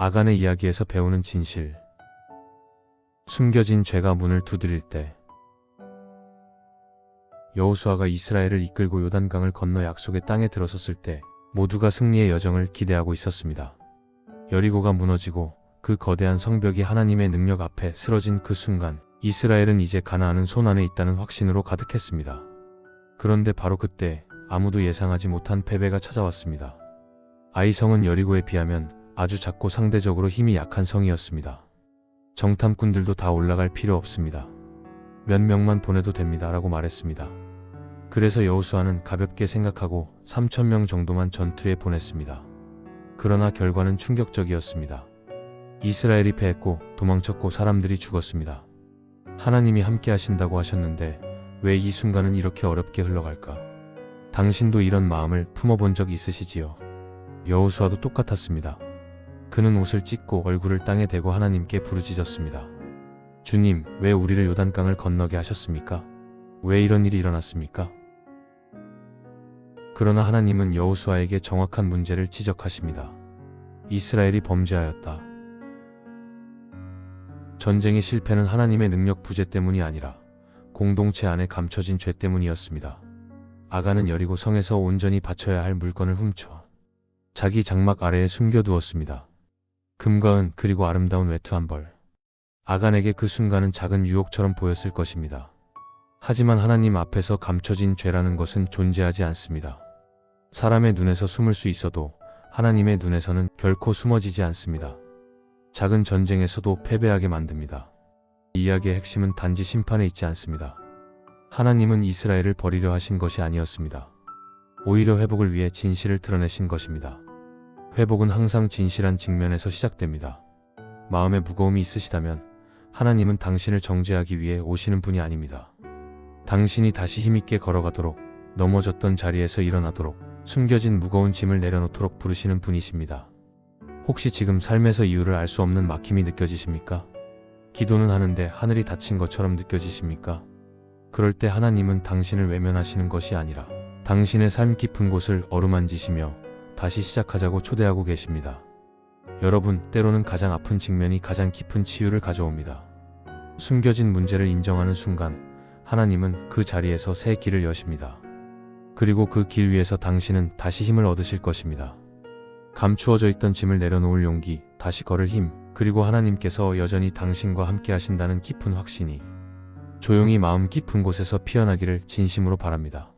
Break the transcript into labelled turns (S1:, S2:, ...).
S1: 아간의 이야기에서 배우는 진실. 숨겨진 죄가 문을 두드릴 때 여호수아가 이스라엘을 이끌고 요단강을 건너 약속의 땅에 들어섰을 때 모두가 승리의 여정을 기대하고 있었습니다. 여리고가 무너지고 그 거대한 성벽이 하나님의 능력 앞에 쓰러진 그 순간 이스라엘은 이제 가나안은 손 안에 있다는 확신으로 가득했습니다. 그런데 바로 그때 아무도 예상하지 못한 패배가 찾아왔습니다. 아이성은 여리고에 비하면 아주 작고 상대적으로 힘이 약한 성이었습니다. 정탐꾼들도 다 올라갈 필요 없습니다. 몇 명만 보내도 됩니다. 라고 말했습니다. 그래서 여호수아는 가볍게 생각하고 3천명 정도만 전투에 보냈습니다. 그러나 결과는 충격적이었습니다. 이스라엘이 패했고 도망쳤고 사람들이 죽었습니다. 하나님이 함께 하신다고 하셨는데 왜 이 순간은 이렇게 어렵게 흘러갈까? 당신도 이런 마음을 품어본 적 있으시지요? 여호수아도 똑같았습니다. 그는 옷을 찢고 얼굴을 땅에 대고 하나님께 부르짖었습니다. 주님, 왜 우리를 요단강을 건너게 하셨습니까? 왜 이런 일이 일어났습니까? 그러나 하나님은 여호수아에게 정확한 문제를 지적하십니다. 이스라엘이 범죄하였다. 전쟁의 실패는 하나님의 능력 부재 때문이 아니라 공동체 안에 감춰진 죄 때문이었습니다. 아가는 여리고 성에서 온전히 바쳐야 할 물건을 훔쳐 자기 장막 아래에 숨겨두었습니다. 금과 은 그리고 아름다운 외투 한 벌. 아간에게 그 순간은 작은 유혹처럼 보였을 것입니다. 하지만 하나님 앞에서 감춰진 죄라는 것은 존재하지 않습니다. 사람의 눈에서 숨을 수 있어도 하나님의 눈에서는 결코 숨어지지 않습니다. 작은 전쟁에서도 패배하게 만듭니다. 이 이야기의 핵심은 단지 심판에 있지 않습니다. 하나님은 이스라엘을 버리려 하신 것이 아니었습니다. 오히려 회복을 위해 진실을 드러내신 것입니다. 회복은 항상 진실한 직면에서 시작됩니다. 마음에 무거움이 있으시다면 하나님은 당신을 정죄하기 위해 오시는 분이 아닙니다. 당신이 다시 힘있게 걸어가도록 넘어졌던 자리에서 일어나도록 숨겨진 무거운 짐을 내려놓도록 부르시는 분이십니다. 혹시 지금 삶에서 이유를 알 수 없는 막힘이 느껴지십니까? 기도는 하는데 하늘이 닫힌 것처럼 느껴지십니까? 그럴 때 하나님은 당신을 외면하시는 것이 아니라 당신의 삶 깊은 곳을 어루만지시며 다시 시작하자고 초대하고 계십니다. 여러분, 때로는 가장 아픈 직면이 가장 깊은 치유를 가져옵니다. 숨겨진 문제를 인정하는 순간 하나님은 그 자리에서 새 길을 여십니다. 그리고 그 길 위에서 당신은 다시 힘을 얻으실 것입니다. 감추어져 있던 짐을 내려놓을 용기, 다시 걸을 힘, 그리고 하나님께서 여전히 당신과 함께 하신다는 깊은 확신이 조용히 마음 깊은 곳에서 피어나기를 진심으로 바랍니다.